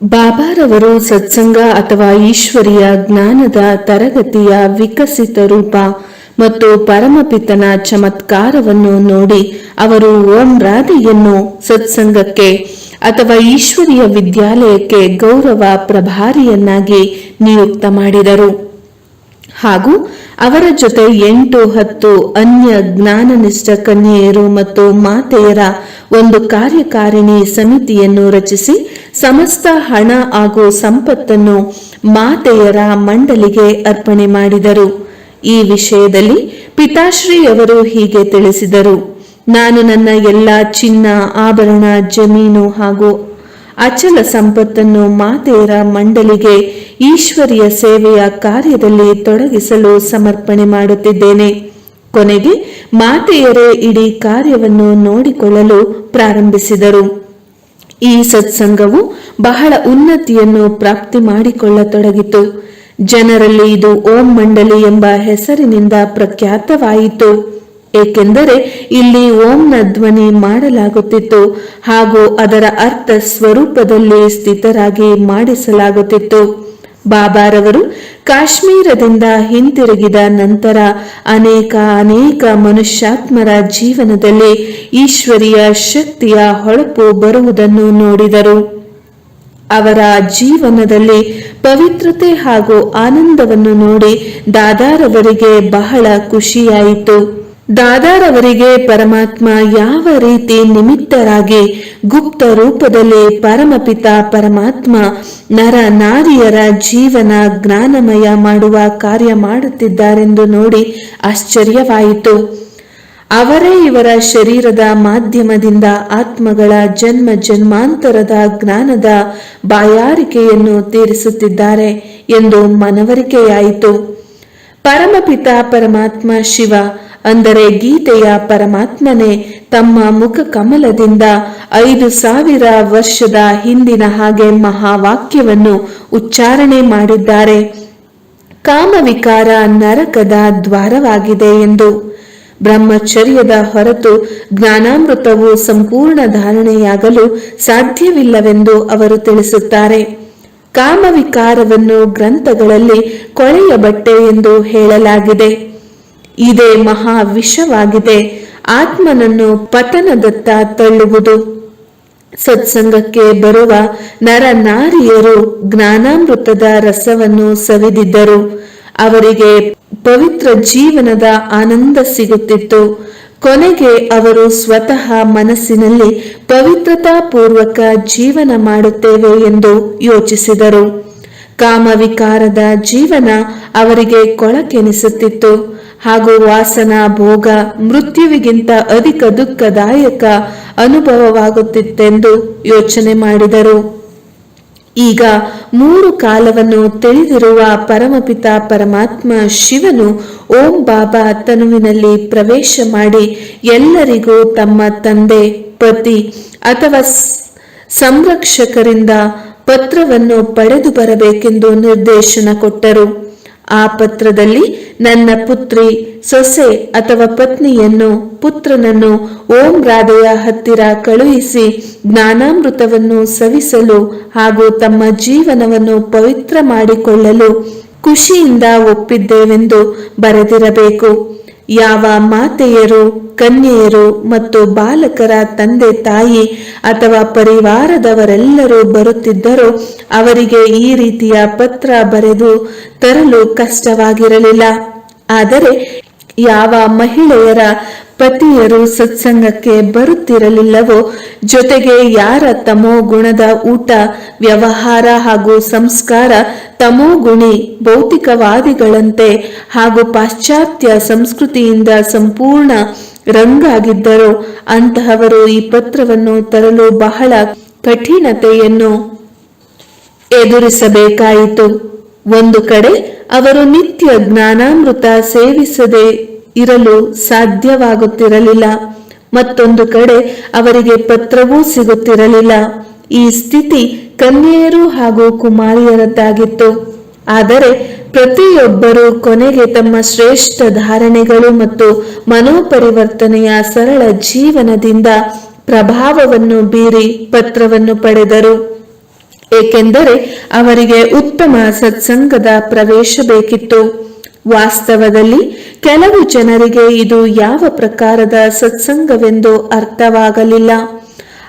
ಬಾಬಾರವರು ಸತ್ಸಂಗ ಅಥವಾ ಈಶ್ವರಿಯ ಜ್ಞಾನದ ತರಗತಿಯ ವಿಕಸಿತ ರೂಪ ಮತ್ತು ಪರಮಪಿತನ ಚಮತ್ಕಾರವನ್ನು ನೋಡಿ ಅವರು ಓಂ ರಾಧೆಯನ್ನು ಸತ್ಸಂಗಕ್ಕೆ ಅಥವಾ ಈಶ್ವರಿಯ ವಿದ್ಯಾಲಯಕ್ಕೆ ಗೌರವ ಪ್ರಭಾರಿಯನ್ನಾಗಿ ನಿಯುಕ್ತ ಮಾಡಿದರು. ಹಾಗೂ ಅವರ ಜೊತೆ ಎಂಟು, ಹತ್ತು ಅನ್ಯ ಜ್ಞಾನನಿಷ್ಠ ಕನ್ಯೆಯರು ಮತ್ತು ಮಾತೆಯರ ಒಂದು ಕಾರ್ಯಕಾರಿಣಿ ಸಮಿತಿಯನ್ನು ರಚಿಸಿ ಸಮಸ್ತ ಹಣ ಹಾಗೂ ಸಂಪತ್ತನ್ನು ಮಾತೆಯರ ಮಂಡಳಿಗೆ ಅರ್ಪಣೆ ಮಾಡಿದರು. ಈ ವಿಷಯದಲ್ಲಿ ಪಿತಾಶ್ರೀಯವರು ಹೀಗೆ ತಿಳಿಸಿದರು. ನಾನು ನನ್ನ ಎಲ್ಲ ಚಿನ್ನ, ಆಭರಣ, ಜಮೀನು ಹಾಗೂ ಅಚಲ ಸಂಪತ್ತನ್ನು ಮಾತೆಯರ ಮಂಡಳಿಗೆ ಈಶ್ವರಿಯ ಸೇವೆಯ ಕಾರ್ಯದಲ್ಲಿ ತೊಡಗಿಸಲು ಸಮರ್ಪಣೆ ಮಾಡುತ್ತಿದ್ದೇನೆ. ಕೊನೆಗೆ ಮಾತೆಯರೇ ಇಡೀ ಕಾರ್ಯವನ್ನು ನೋಡಿಕೊಳ್ಳಲು ಪ್ರಾರಂಭಿಸಿದರು. ಈ ಸತ್ಸಂಗವು ಬಹಳ ಉನ್ನತಿಯನ್ನು ಪ್ರಾಪ್ತಿ ಮಾಡಿಕೊಳ್ಳತೊಡಗಿತು. ಜನರಲ್ಲಿ ಇದು ಓಂ ಮಂಡಳಿ ಎಂಬ ಹೆಸರಿನಿಂದ ಪ್ರಖ್ಯಾತವಾಯಿತು. ಏಕೆಂದರೆ ಇಲ್ಲಿ ಓಂನ ಧ್ವನಿ ಮಾಡಲಾಗುತ್ತಿತ್ತು ಹಾಗೂ ಅದರ ಅರ್ಥ ಸ್ವರೂಪದಲ್ಲಿ ಸ್ಥಿತರಾಗಿ ಮಾಡಿಸಲಾಗುತ್ತಿತ್ತು. ಬಾಬಾರವರು ಕಾಶ್ಮೀರದಿಂದ ಹಿಂತಿರುಗಿದ ನಂತರ ಅನೇಕ ಅನೇಕ ಮನುಷ್ಯಾತ್ಮರ ಜೀವನದಲ್ಲಿ ಈಶ್ವರಿಯ ಶಕ್ತಿಯ ಹೊಳಪು ಬರುವುದನ್ನು ನೋಡಿದರು. ಅವರ ಜೀವನದಲ್ಲಿ ಪವಿತ್ರತೆ ಹಾಗೂ ಆನಂದವನ್ನು ನೋಡಿ ದಾದಾರವರಿಗೆ ಬಹಳ ಖುಷಿಯಾಯಿತು. ದಾದಾರವರಿಗೆ ಪರಮಾತ್ಮ ಯಾವ ರೀತಿ ನಿಮಿತ್ತರಾಗಿ ಗುಪ್ತ ರೂಪದಲ್ಲಿ ಪರಮಪಿತ ಪರಮಾತ್ಮ, ನರ ನಾರಿಯರ ಜೀವನ ಜ್ಞಾನಮಯ ಮಾಡುವ ಕಾರ್ಯ ಮಾಡುತ್ತಿದ್ದಾರೆಂದು ನೋಡಿ ಆಶ್ಚರ್ಯವಾಯಿತು. ಅವರೇ ಇವರ ಶರೀರದ ಮಾಧ್ಯಮದಿಂದ ಆತ್ಮಗಳ ಜನ್ಮ ಜನ್ಮಾಂತರದ ಜ್ಞಾನದ ಬಾಯಾರಿಕೆಯನ್ನು ತೀರಿಸುತ್ತಿದ್ದಾರೆ ಎಂದು ಮನವರಿಕೆಯಾಯಿತು. ಪರಮಪಿತ ಪರಮಾತ್ಮ ಶಿವ ಅಂದರೆ ಗೀತೆಯ ಪರಮಾತ್ಮನೇ ತಮ್ಮ ಮುಖ ಕಮಲದಿಂದ ಐದು ಸಾವಿರ ವರ್ಷದ ಹಿಂದಿನ ಹಾಗೆ ಮಹಾವಾಕ್ಯವನ್ನು ಉಚ್ಚಾರಣೆ ಮಾಡಿದ್ದಾರೆ. ಕಾಮವಿಕಾರ ನರಕದ ದ್ವಾರವಾಗಿದೆ ಎಂದು ಬ್ರಹ್ಮಚರ್ಯದ ಹೊರತು ಜ್ಞಾನಾಮೃತವು ಸಂಪೂರ್ಣ ಧಾರಣೆಯಾಗಲು ಸಾಧ್ಯವಿಲ್ಲವೆಂದು ಅವರು ತಿಳಿಸುತ್ತಾರೆ. ಕಾಮವಿಕಾರವನ್ನು ಗ್ರಂಥಗಳಲ್ಲಿ ಕೊಳೆಯ ಬಟ್ಟೆ ಎಂದು ಹೇಳಲಾಗಿದೆ. ಇದೇ ಮಹಾ ವಿಷವಾಗಿದೆ. ಆತ್ಮನನ್ನು ಪತನದತ್ತ ತಳ್ಳುವುದು. ಸತ್ಸಂಗಕ್ಕೆ ಬರುವ ನರ ನಾರಿಯರು ಜ್ಞಾನಾಮೃತದ ರಸವನ್ನು ಸವಿದಿದ್ದರು. ಅವರಿಗೆ ಪವಿತ್ರ ಜೀವನದ ಆನಂದ ಸಿಗುತ್ತಿತ್ತು. ಕೊನೆಗೆ ಅವರು ಸ್ವತಃ ಮನಸ್ಸಿನಲ್ಲಿ ಪವಿತ್ರತಾ ಪೂರ್ವಕ ಜೀವನ ಮಾಡುತ್ತೇವೆ ಎಂದು ಯೋಚಿಸಿದರು. ಕಾಮವಿಕಾರದ ಜೀವನ ಅವರಿಗೆ ಕೊಳಕೆನಿಸುತ್ತಿತ್ತು. ಹಾಗೂ ವಾಸನ ಭೋಗ ಮೃತ್ಯುವಿಗಿಂತ ಅಧಿಕ ದುಃಖದಾಯಕ ಅನುಭವವಾಗುತ್ತಿತ್ತೆಂದು ಯೋಚನೆ ಮಾಡಿದರು. ಈಗ ಮೂರು ಕಾಲವನ್ನು ತಿಳಿದಿರುವ ಪರಮಪಿತ ಪರಮಾತ್ಮ ಶಿವನು ಓಂ ಬಾಬಾ ತನುವಿನಲ್ಲಿ ಪ್ರವೇಶ ಮಾಡಿ ಎಲ್ಲರಿಗೂ ತಮ್ಮ ತಂದೆ, ಪತಿ ಅಥವಾ ಸಂರಕ್ಷಕರಿಂದ ಪತ್ರವನ್ನು ಪಡೆದು ಬರಬೇಕೆಂದು ನಿರ್ದೇಶನ ಕೊಟ್ಟರು. ಆ ಪತ್ರದಲ್ಲಿ ನನ್ನ ಪುತ್ರಿ, ಸೊಸೆ ಅಥವಾ ಪತ್ನಿಯನ್ನು, ಪುತ್ರನನ್ನು ಓಂ ರಾಧೆಯ ಹತ್ತಿರ ಕಳುಹಿಸಿ ಜ್ಞಾನಾಮೃತವನ್ನು ಸವಿಸಲು ಹಾಗೂ ತಮ್ಮ ಜೀವನವನ್ನು ಪವಿತ್ರ ಮಾಡಿಕೊಳ್ಳಲು ಖುಷಿಯಿಂದ ಒಪ್ಪಿದ್ದೇವೆಂದು ಬರೆದಿರಬೇಕು. ಯಾವ ಮಾತೆಯರು, ಕನ್ಯೆಯರು ಮತ್ತು ಬಾಲಕರ ತಂದೆ ತಾಯಿ ಅಥವಾ ಪರಿವಾರದವರೆಲ್ಲರೂ ಬರುತ್ತಿದ್ದರೂ ಅವರಿಗೆ ಈ ರೀತಿಯ ಪತ್ರ ಬರೆದು ತರಲು ಕಷ್ಟವಾಗಿರಲಿಲ್ಲ. ಆದರೆ ಯಾವ ಮಹಿಳೆಯರ ಪತಿಯರು ಸತ್ಸಂಗಕ್ಕೆ ಬರುತ್ತಿರಲಿಲ್ಲವೋ, ಜೊತೆಗೆ ಯಾರ ತಮೋ ಗುಣದ ಊಟ, ವ್ಯವಹಾರ ಹಾಗೂ ಸಂಸ್ಕಾರ ತಮೋ ಗುಣಿ ಭೌತಿಕವಾದಿಗಳಂತೆ ಹಾಗೂ ಪಾಶ್ಚಾತ್ಯ ಸಂಸ್ಕೃತಿಯಿಂದ ಸಂಪೂರ್ಣ ರಂಗಾಗಿದ್ದರೋ ಅಂತಹವರು ಈ ಪತ್ರವನ್ನು ತರಲು ಬಹಳ ಕಠಿಣತೆಯನ್ನು ಎದುರಿಸಬೇಕಾಯಿತು. ಒಂದು ಕಡೆ ಅವರು ನಿತ್ಯ ಜ್ಞಾನಾಮೃತ ಸೇವಿಸದೆ ಇರಲು ಸಾಧ್ಯವಾಗುತ್ತಿರಲಿಲ್ಲ, ಮತ್ತೊಂದು ಕಡೆ ಅವರಿಗೆ ಪತ್ರವೂ ಸಿಗುತ್ತಿರಲಿಲ್ಲ. ಈ ಸ್ಥಿತಿ ಕನ್ಯೆಯರು ಹಾಗೂ ಕುಮಾರಿಯರದ್ದಾಗಿತ್ತು. ಆದರೆ ಪ್ರತಿಯೊಬ್ಬರೂ ಕೊನೆಗೆ ತಮ್ಮ ಶ್ರೇಷ್ಠ ಧಾರಣೆಗಳು ಮತ್ತು ಮನೋಪರಿವರ್ತನೆಯ ಸರಳ ಜೀವನದಿಂದ ಪ್ರಭಾವವನ್ನು ಬೀರಿ ಪತ್ರವನ್ನು ಪಡೆದರು. ಏಕೆಂದರೆ ಅವರಿಗೆ ಉತ್ತಮ ಸತ್ಸಂಗದ ಪ್ರವೇಶ ಬೇಕಿತ್ತು. ವಾಸ್ತವದಲ್ಲಿ ಕೆಲವು ಜನರಿಗೆ ಇದು ಯಾವ ಪ್ರಕಾರದ ಸತ್ಸಂಗವೆಂದು ಅರ್ಥವಾಗಲಿಲ್ಲ.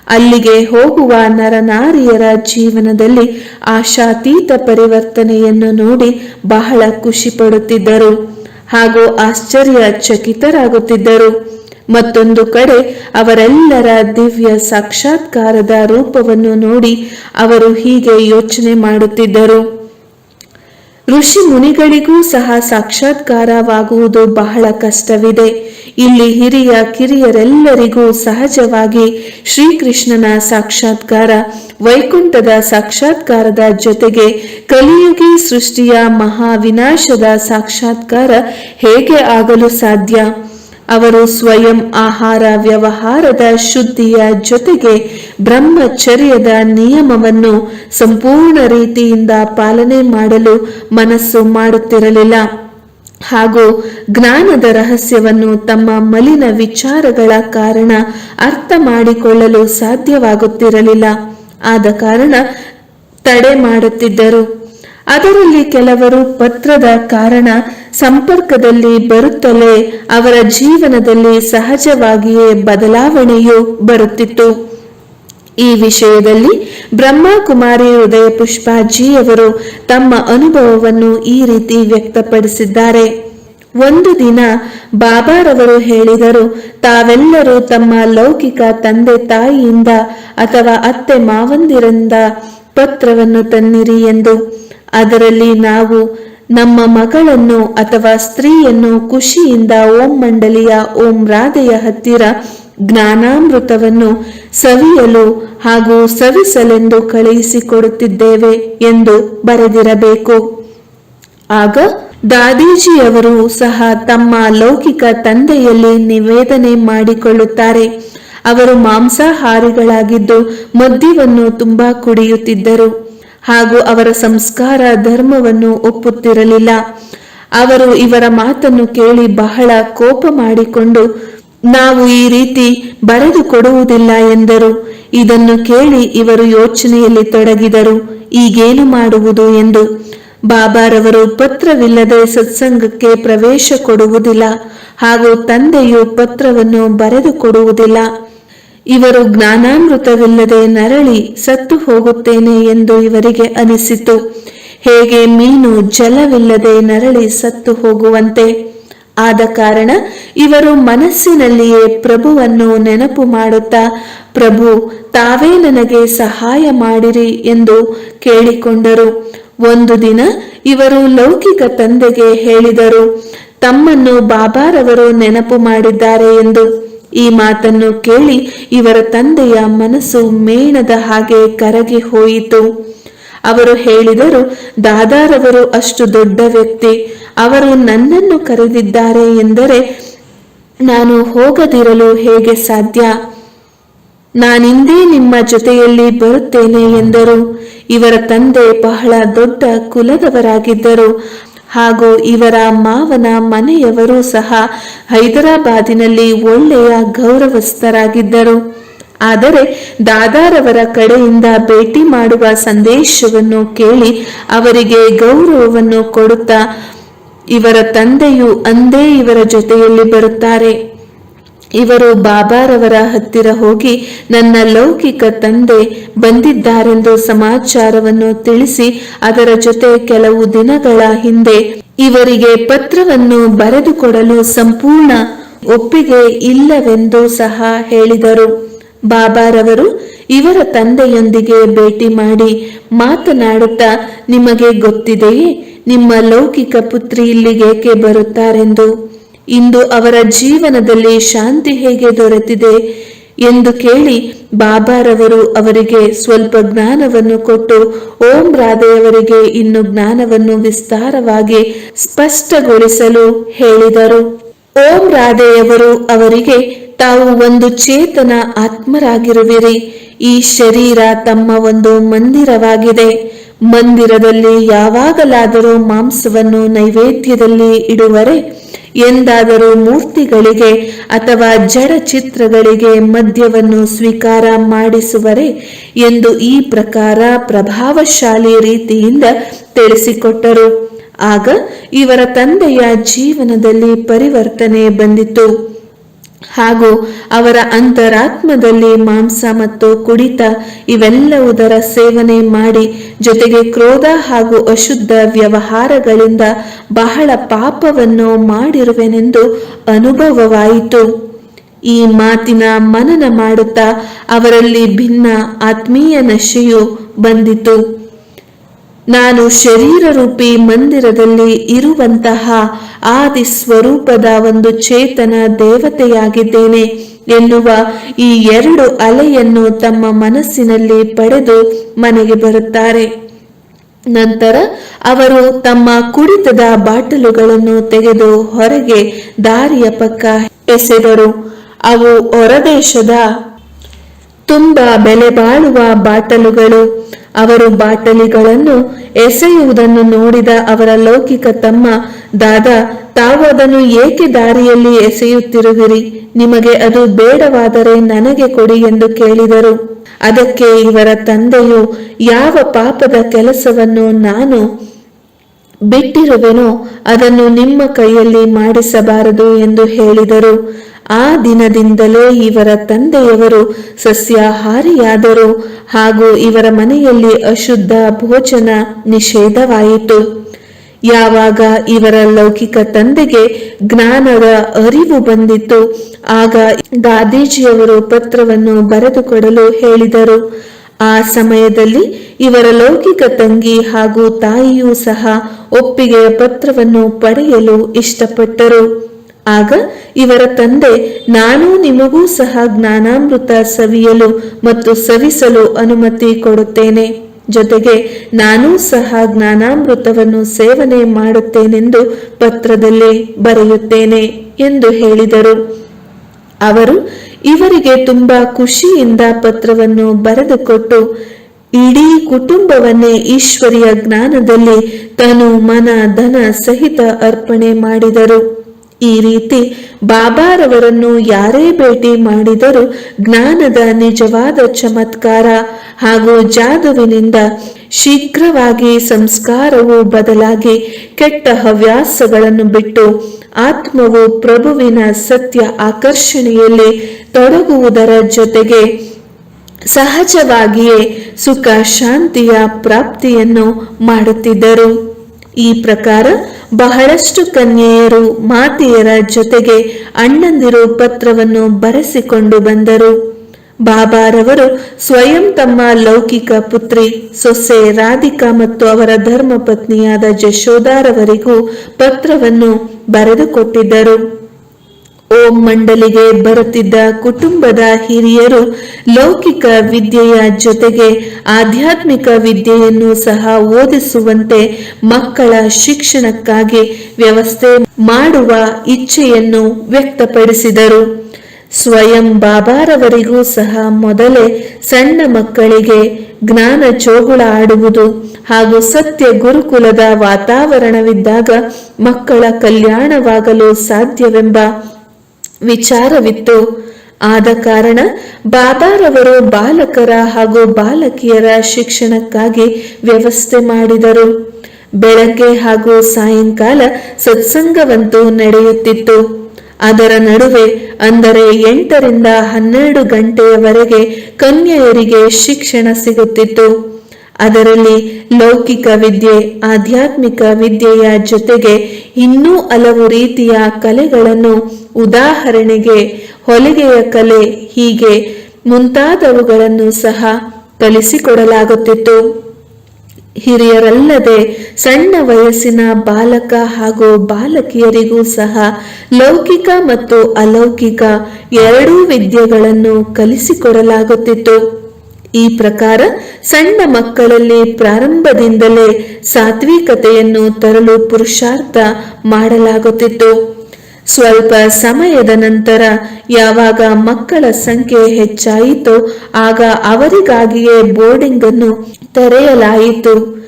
ಅಲ್ಲಿಗೆ ಹೋಗುವ ನರನಾರಿಯರ ಜೀವನದಲ್ಲಿ ಆಶಾತೀತ ಪರಿವರ್ತನೆಯನ್ನು ನೋಡಿ ಬಹಳ ಖುಷಿ ಹಾಗೂ ಹಾಗೂ ಆಶ್ಚರ್ಯಚಕಿತರಾಗುತ್ತಿದ್ದರು. ಮತ್ತೊಂದು ಕಡೆ ಅವರೆಲ್ಲರ ದಿವ್ಯ ಸಾಕ್ಷಾತ್ಕಾರದ ರೂಪವನ್ನು ನೋಡಿ ಅವರು ಹೀಗೆ ಯೋಚನೆ ಮಾಡುತ್ತಿದ್ದರು. ಋಷಿ ಮುನಿಗಳಿಗೂ ಸಹ ಸಾಕ್ಷಾತ್ಕಾರವಾಗುವುದು ಬಹಳ ಕಷ್ಟವಿದೆ. ಇಲ್ಲಿ ಹಿರಿಯ ಕಿರಿಯರೆಲ್ಲರಿಗೂ ಸಹಜವಾಗಿ ಶ್ರೀಕೃಷ್ಣನ ಸಾಕ್ಷಾತ್ಕಾರ, ವೈಕುಂಠದ ಸಾಕ್ಷಾತ್ಕಾರದ ಜೊತೆಗೆ ಕಲಿಯುಗಿ ಸೃಷ್ಟಿಯ ಮಹಾವಿನಾಶದ ಸಾಕ್ಷಾತ್ಕಾರ ಹೇಗೆ ಆಗಲು ಸಾಧ್ಯ? ಅವರು ಸ್ವಯಂ ಆಹಾರ ವ್ಯವಹಾರದ ಶುದ್ಧಿಯ ಜೊತೆಗೆ ಬ್ರಹ್ಮಚರ್ಯದ ನಿಯಮವನ್ನು ಸಂಪೂರ್ಣ ರೀತಿಯಿಂದ ಪಾಲನೆ ಮಾಡಲು ಮನಸ್ಸು ಮಾಡುತ್ತಿರಲಿಲ್ಲ. ಹಾಗೂ ಜ್ಞಾನದ ರಹಸ್ಯವನ್ನು ತಮ್ಮ ಮಲಿನ ವಿಚಾರಗಳ ಕಾರಣ ಅರ್ಥ ಮಾಡಿಕೊಳ್ಳಲು ಸಾಧ್ಯವಾಗುತ್ತಿರಲಿಲ್ಲ. ಆದ ಕಾರಣ ತಡೆ ಮಾಡುತ್ತಿದ್ದರು. ಅದರಲ್ಲಿ ಕೆಲವರು ಪತ್ರದ ಕಾರಣ ಸಂಪರ್ಕದಲ್ಲಿ ಬರುತ್ತಲೇ ಅವರ ಜೀವನದಲ್ಲಿ ಸಹಜವಾಗಿಯೇ ಬದಲಾವಣೆಯು ಬರುತ್ತಿತ್ತು. ಈ ವಿಷಯದಲ್ಲಿ ಬ್ರಹ್ಮಕುಮಾರಿ ಹೃದಯ ಪುಷ್ಪಾಜಿಯವರು ತಮ್ಮ ಅನುಭವವನ್ನು ಈ ರೀತಿ ವ್ಯಕ್ತಪಡಿಸಿದ್ದಾರೆ. ಒಂದು ದಿನ ಬಾಬಾರವರು ಹೇಳಿದರು, ತಾವೆಲ್ಲರೂ ತಮ್ಮ ಲೌಕಿಕ ತಂದೆ ತಾಯಿಯಿಂದ ಅಥವಾ ಅತ್ತೆ ಮಾವಂದಿರಿಂದ ಪತ್ರವನ್ನು ತನ್ನಿರಿ ಎಂದು. ಅದರಲ್ಲಿ ನಾವು ನಮ್ಮ ಮಗಳನ್ನು ಅಥವಾ ಸ್ತ್ರೀಯನ್ನು ಖುಷಿಯಿಂದ ಓಂ ಮಂಡಳಿಯ ಓಂ ರಾಧೆಯ ಹತ್ತಿರ ಜ್ಞಾನಾಮೃತವನ್ನು ಸವಿಯಲು ಹಾಗೂ ಸವಿಸಲೆಂದು ಕಳುಹಿಸಿಕೊಡುತ್ತಿದ್ದೇವೆ ಎಂದು ಬರೆದಿರಬೇಕು. ಆಗ ದಾದೀಜಿಯವರು ಸಹ ತಮ್ಮ ಲೌಕಿಕ ತಂದೆಯಲ್ಲಿ ನಿವೇದನೆ ಮಾಡಿಕೊಳ್ಳುತ್ತಾರೆ. ಅವರು ಮಾಂಸಾಹಾರಿಗಳಾಗಿದ್ದು ಮದ್ಯವನ್ನು ತುಂಬಾ ಕುಡಿಯುತ್ತಿದ್ದರು. ಹಾಗೂ ಅವರ ಸಂಸ್ಕಾರ ಧರ್ಮವನ್ನು ಒಪ್ಪುತ್ತಿರಲಿಲ್ಲ. ಅವರು ಇವರ ಮಾತನ್ನು ಕೇಳಿ ಬಹಳ ಕೋಪ ಮಾಡಿಕೊಂಡು, ನಾವು ಈ ರೀತಿ ಬರೆದು ಕೊಡುವುದಿಲ್ಲ ಎಂದರು. ಇದನ್ನು ಕೇಳಿ ಇವರು ಯೋಚನೆಯಲ್ಲಿ ತೊಡಗಿದರು. ಈಗೇನು ಮಾಡುವುದು ಎಂದು. ಬಾಬಾರವರು ಪತ್ರವಿಲ್ಲದೆ ಸತ್ಸಂಗಕ್ಕೆ ಪ್ರವೇಶ ಕೊಡುವುದಿಲ್ಲ ಹಾಗೂ ತಂದೆಯು ಪತ್ರವನ್ನು ಬರೆದು ಕೊಡುವುದಿಲ್ಲ. ಇವರು ಜ್ಞಾನಾಮೃತವಿಲ್ಲದೆ ನರಳಿ ಸತ್ತು ಹೋಗುತ್ತೇನೆ ಎಂದು ಇವರಿಗೆ ಅನಿಸಿತು. ಹೇಗೆ ಮೀನು ಜಲವಿಲ್ಲದೆ ನರಳಿ ಸತ್ತು ಹೋಗುವಂತೆ? ಆದ ಕಾರಣ ಇವರು ಮನಸ್ಸಿನಲ್ಲಿಯೇ ಪ್ರಭುವನ್ನು ನೆನಪು ಮಾಡುತ್ತಾ, ಪ್ರಭು, ತಾವೇ ನನಗೆ ಸಹಾಯ ಮಾಡಿರಿ ಎಂದು ಕೇಳಿಕೊಂಡರು. ಒಂದು ದಿನ ಇವರು ಲೌಕಿಕ ತಂದೆಗೆ ಹೇಳಿದರು, ತಮ್ಮನ್ನು ಬಾಬಾರವರು ನೆನಪು ಮಾಡಿದ್ದಾರೆ ಎಂದು. ಈ ಮಾತನ್ನು ಕೇಳಿ ಇವರ ತಂದೆಯ ಮನಸ್ಸು ಮೇಣದ ಹಾಗೆ ಕರಗಿ ಹೋಯಿತು. ಅವರು ಹೇಳಿದರು, ದಾದಾರವರು ಅಷ್ಟು ದೊಡ್ಡ ವ್ಯಕ್ತಿ. ಅವರು ನನ್ನನ್ನು ಕರೆದಿದ್ದಾರೆ ಎಂದರೆ ನಾನು ಹೋಗದಿರಲು ಹೇಗೆ ಸಾಧ್ಯ? ನಾನಿಂದೇ ನಿಮ್ಮ ಜೊತೆಯಲ್ಲಿ ಬರುತ್ತೇನೆ ಎಂದರು. ಇವರ ತಂದೆ ಬಹಳ ದೊಡ್ಡ ಕುಲದವರಾಗಿದ್ದರು. ಹಾಗೂ ಇವರ ಮಾವನ ಮನೆಯವರು ಸಹ ಹೈದರಾಬಾದಿನಲ್ಲಿ ಒಳ್ಳೆಯ ಗೌರವಸ್ಥರಾಗಿದ್ದರು. ಆದರೆ ದಾದಾರವರ ಕಡೆಯಿಂದ ಭೇಟಿ ಮಾಡುವ ಸಂದೇಶವನ್ನು ಕೇಳಿ ಅವರಿಗೆ ಗೌರವವನ್ನು ಕೊಡುತ್ತಾ, ಇವರ ತಂದೆಯು ಅಂದೇ ಇವರ ಜೊತೆಯಲ್ಲಿ ಬರುತ್ತಾರೆ. ಇವರು ಬಾಬಾರವರ ಹತ್ತಿರ ಹೋಗಿ ನನ್ನ ಲೌಕಿಕ ತಂದೆ ಬಂದಿದ್ದಾರೆಂದು ಸಮಾಚಾರವನ್ನು ತಿಳಿಸಿ ಅದರ ಜೊತೆ ಕೆಲವು ದಿನಗಳ ಹಿಂದೆ ಇವರಿಗೆ ಪತ್ರವನ್ನು ಬರೆದುಕೊಡಲು ಸಂಪೂರ್ಣ ಒಪ್ಪಿಗೆ ಇಲ್ಲವೆಂದು ಸಹ ಹೇಳಿದರು. ಬಾಬಾರವರು ಇವರ ತಂದೆಯೊಂದಿಗೆ ಭೇಟಿ ಮಾಡಿ ಮಾತನಾಡುತ್ತಾ, ನಿಮಗೆ ಗೊತ್ತಿದೆಯೇ, ನಿಮ್ಮ ಲೌಕಿಕ ಪುತ್ರಿ ಇಲ್ಲಿಗೇಕೆ ಬರುತ್ತಾರೆಂದು? ಇಂದು ಅವರ ಜೀವನದಲ್ಲಿ ಶಾಂತಿ ಹೇಗೆ ದೊರೆತಿದೆ ಎಂದು ಕೇಳಿ ಬಾಬಾರವರು ಅವರಿಗೆ ಸ್ವಲ್ಪ ಜ್ಞಾನವನ್ನು ಕೊಟ್ಟು ಓಂ ರಾಧೆಯವರಿಗೆ ಇನ್ನು ಜ್ಞಾನವನ್ನು ವಿಸ್ತಾರವಾಗಿ ಸ್ಪಷ್ಟಗೊಳಿಸಲು ಹೇಳಿದರು. ಓಂ ರಾಧೆಯವರು ಅವರಿಗೆ, ತಾವು ಒಂದು ಚೇತನ ಆತ್ಮರಾಗಿರುವಿರಿ. ಈ ಶರೀರ ತಮ್ಮ ಒಂದು ಮಂದಿರವಾಗಿದೆ. ಮಂದಿರದಲ್ಲಿ ಯಾವಾಗಲಾದರೂ ಮಾಂಸವನ್ನು ನೈವೇದ್ಯದಲ್ಲಿ ಇಡುವರೆ ಎಂದಾದರೂ ಮೂರ್ತಿಗಳಿಗೆ ಅಥವಾ ಜಡ ಚಿತ್ರಗಳಿಗೆ ಮದ್ಯವನ್ನು ಸ್ವೀಕಾರ ಮಾಡಿಸುವರೆ ಎಂದು ಈ ಪ್ರಕಾರ ಪ್ರಭಾವಶಾಲಿ ರೀತಿಯಿಂದ ತಿಳಿಸಿಕೊಟ್ಟರು. ಆಗ ಇವರ ತಂದೆಯ ಜೀವನದಲ್ಲಿ ಪರಿವರ್ತನೆ ಬಂದಿತು. ಹಾಗೂ ಅವರ ಅಂತರಾತ್ಮದಲ್ಲಿ ಮಾಂಸ ಮತ್ತು ಕುಡಿತ ಇವೆಲ್ಲವುದರ ಸೇವನೆ ಮಾಡಿ ಜೊತೆಗೆ ಕ್ರೋಧ ಹಾಗೂ ಅಶುದ್ಧ ವ್ಯವಹಾರಗಳಿಂದ ಬಹಳ ಪಾಪವನ್ನು ಮಾಡಿರುವೆನೆಂದು ಅನುಭವವಾಯಿತು. ಈ ಮಾತಿನ ಮನನ ಮಾಡುತ್ತಾ ಅವರಲ್ಲಿ ಭಿನ್ನ ಆತ್ಮೀಯ ನಶೆಯು ಬಂದಿತು. ನಾನು ಶರೀರ ರೂಪಿ ಮಂದಿರದಲ್ಲಿ ಇರುವಂತಹ ಆದಿ ಸ್ವರೂಪದ ಒಂದು ಚೇತನ ದೇವತೆಯಾಗಿದ್ದೇನೆ ಎನ್ನುವ ಈ ಎರಡು ಅಲೆಯನ್ನು ತಮ್ಮ ಮನಸ್ಸಿನಲ್ಲಿ ಪಡೆದು ಮನೆಗೆ ಬರುತ್ತಾರೆ. ನಂತರ ಅವರು ತಮ್ಮ ಕುಡಿತದ ಬಾಟಲುಗಳನ್ನು ತೆಗೆದು ಹೊರಗೆ ದಾರಿಯ ಪಕ್ಕ ಎಸೆದರು. ಅವು ಹೊರದೇಶದ ತುಂಬಾ ಬೆಲೆ ಬಾಳುವ ಬಾಟಲುಗಳು. ಅವರು ಬಾಟಲಿಗಳನ್ನು ಎಸೆಯುವುದನ್ನು ನೋಡಿದ ಅವರ ಲೌಕಿಕ ತಮ್ಮ, ದಾದ, ತಾವು ಅದನ್ನು ಏಕೆ ದಾರಿಯಲ್ಲಿ ಎಸೆಯುತ್ತಿರುವಿರಿ? ನಿಮಗೆ ಅದು ಬೇಡವಾದರೆ ನನಗೆ ಕೊಡಿ ಎಂದು ಕೇಳಿದರು. ಅದಕ್ಕೆ ಇವರ ತಂದೆಯು, ಯಾವ ಪಾಪದ ಕೆಲಸವನ್ನು ನಾನು ಬಿಟ್ಟಿರುವೆನೋ ಅದನ್ನು ನಿಮ್ಮ ಕೈಯಲ್ಲಿ ಮಾಡಿಸಬಾರದು ಎಂದು ಹೇಳಿದರು. ಆ ದಿನದಿಂದಲೇ ಇವರ ತಂದೆಯವರು ಸಸ್ಯಾಹಾರಿಯಾದರು ಹಾಗೂ ಇವರ ಮನೆಯಲ್ಲಿ ಅಶುದ್ಧ ಭೋಜನ ನಿಷೇಧವಾಯಿತು. ಯಾವಾಗ ಇವರ ಲೌಕಿಕ ತಂದೆಗೆ ಜ್ಞಾನದ ಅರಿವು ಬಂದಿತ್ತು ಆಗ ಗಾಂಧೀಜಿಯವರು ಪತ್ರವನ್ನು ಬರೆದುಕೊಡಲು ಹೇಳಿದರು. ಆ ಸಮಯದಲ್ಲಿ ಇವರ ಲೌಕಿಕ ತಂಗಿ ಹಾಗೂ ತಾಯಿಯೂ ಸಹ ಒಪ್ಪಿಗೆಯ ಪತ್ರವನ್ನು ಪಡೆಯಲು ಇಷ್ಟಪಟ್ಟರು. ಆಗ ಇವರ ತಂದೆ, ನಾನು ನಿಮಗೂ ಸಹ ಜ್ಞಾನಾಮೃತ ಸವಿಯಲು ಮತ್ತು ಸವಿಸಲು ಅನುಮತಿ ಕೊಡುತ್ತೇನೆ. ಜೊತೆಗೆ ನಾನೂ ಸಹ ಜ್ಞಾನಾಮೃತವನ್ನು ಸೇವನೆ ಮಾಡುತ್ತೇನೆಂದು ಪತ್ರದಲ್ಲಿ ಬರೆಯುತ್ತೇನೆ, ಎಂದು ಹೇಳಿದರು. ಅವರು ಇವರಿಗೆ ತುಂಬಾ ಖುಷಿಯಿಂದ ಪತ್ರವನ್ನು ಬರೆದುಕೊಟ್ಟು, ಇಡೀ ಕುಟುಂಬವನ್ನೇ ಈಶ್ವರಿಯ ಜ್ಞಾನದಲ್ಲಿ ತನು ಮನ, ಧನ ಸಹಿತ ಅರ್ಪಣೆ ಮಾಡಿದರು. ಈ ರೀತಿ ಬಾಬಾರವರನ್ನು ಯಾರೇ ಭೇಟಿ ಮಾಡಿದರೂ ಜ್ಞಾನದ ನಿಜವಾದ ಚಮತ್ಕಾರ ಹಾಗೂ ಜಾದುವಿನಿಂದ ಶೀಘ್ರವಾಗಿ ಸಂಸ್ಕಾರವು ಬದಲಾಗಿ ಕೆಟ್ಟ ಹವ್ಯಾಸಗಳನ್ನು ಬಿಟ್ಟು ಆತ್ಮವು ಪ್ರಭುವಿನ ಸತ್ಯ ಆಕರ್ಷಣೆಯಲ್ಲಿ ತೊಡಗುವುದರ ಜೊತೆಗೆ ಸಹಜವಾಗಿಯೇ ಸುಖ ಶಾಂತಿಯ ಪ್ರಾಪ್ತಿಯನ್ನು ಮಾಡುತ್ತಿದ್ದರು. ಈ ಪ್ರಕಾರ ಬಹಳಷ್ಟು ಕನ್ಯೆಯರು ಮಾತೆಯರ ಜೊತೆಗೆ ಅಣ್ಣಂದಿರು ಪತ್ರವನ್ನು ಬರೆಸಿಕೊಂಡು ಬಂದರು. ಬಾಬಾರವರು ಸ್ವಯಂ ತಮ್ಮ ಲೌಕಿಕ ಪುತ್ರಿ ಸೊಸೆ ರಾಧಿಕಾ ಮತ್ತು ಅವರ ಧರ್ಮಪತ್ನಿಯಾದ ಜಶೋದಾರವರಿಗೂ ಪತ್ರವನ್ನು ಬರೆದುಕೊಟ್ಟಿದ್ದರು. ಓಂ ಮಂಡಲಿಗೆ ಬರುತ್ತಿದ್ದ ಕುಟುಂಬದ ಹಿರಿಯರು ಲೌಕಿಕ ವಿದ್ಯೆಯ ಜೊತೆಗೆ ಆಧ್ಯಾತ್ಮಿಕ ವಿದ್ಯೆಯನ್ನು ಸಹ ಓದಿಸುವಂತೆ ಮಕ್ಕಳ ಶಿಕ್ಷಣಕ್ಕಾಗಿ ವ್ಯವಸ್ಥೆ ಮಾಡುವ ಇಚ್ಛೆಯನ್ನು ವ್ಯಕ್ತಪಡಿಸಿದರು. ಸ್ವಯಂ ಬಾಬಾರವರಿಗೂ ಸಹ ಮೊದಲೇ ಸಣ್ಣ ಮಕ್ಕಳಿಗೆ ಜ್ಞಾನ ಚೋಗುಳ ಆಡುವುದು ಹಾಗೂ ಸತ್ಯ ಗುರುಕುಲದ ವಾತಾವರಣವಿದ್ದಾಗ ಮಕ್ಕಳ ಕಲ್ಯಾಣವಾಗಲು ಸಾಧ್ಯವೆಂಬ ವಿಚಾರವಿತ್ತು. ಆದ ಕಾರಣ ಬಾಬಾರವರು ಬಾಲಕರ ಹಾಗೂ ಬಾಲಕಿಯರ ಶಿಕ್ಷಣಕ್ಕಾಗಿ ವ್ಯವಸ್ಥೆ ಮಾಡಿದರು. ಬೆಳಗ್ಗೆ ಹಾಗೂ ಸಾಯಂಕಾಲ ಸತ್ಸಂಗವಂತೂ ನಡೆಯುತ್ತಿತ್ತು. ಅದರ ನಡುವೆ ಅಂದರೆ ಎಂಟರಿಂದ ಹನ್ನೆರಡು ಗಂಟೆಯವರೆಗೆ ಕನ್ಯೆಯರಿಗೆ ಶಿಕ್ಷಣ ಸಿಗುತ್ತಿತ್ತು. ಅದರಲ್ಲಿ ಲೌಕಿಕ ವಿದ್ಯೆ, ಆಧ್ಯಾತ್ಮಿಕ ವಿದ್ಯೆಯ ಜೊತೆಗೆ ಇನ್ನೂ ಹಲವು ರೀತಿಯ ಕಲೆಗಳನ್ನು ಉದಾಹರಣೆಗೆ ಹೊಲಿಗೆಯ ಕಲೆ ಹೀಗೆ ಮುಂತಾದವುಗಳನ್ನು ಸಹ ಕಲಿಸಿಕೊಡಲಾಗುತ್ತಿತ್ತು. ಹಿರಿಯರಲ್ಲದೆ ಸಣ್ಣ ವಯಸ್ಸಿನ ಬಾಲಕ ಹಾಗೂ ಬಾಲಕಿಯರಿಗೂ ಸಹ ಲೌಕಿಕ ಮತ್ತು ಅಲೌಕಿಕ ಎರಡೂ ವಿದ್ಯೆಗಳನ್ನು ಕಲಿಸಿಕೊಡಲಾಗುತ್ತಿತ್ತು. ಈ ಪ್ರಕಾರ ಸಣ್ಣ ಮಕ್ಕಳಲ್ಲಿ ಪ್ರಾರಂಭದಿಂದಲೇ ಸಾತ್ವಿಕತೆಯನ್ನು ತರಲು ಪುರುಷಾರ್ಥ ಮಾಡಲಾಗುತ್ತಿತ್ತು. ಸ್ವಲ್ಪ ಸಮಯದ ನಂತರ ಯಾವಾಗ ಮಕ್ಕಳ ಸಂಖ್ಯೆ ಹೆಚ್ಚಾಯಿತೋ ಆಗ ಅವರಿಗಾಗಿಯೇ ಬೋರ್ಡಿಂಗ್ ಅನ್ನು ತೆರೆಯಲಾಯಿತು.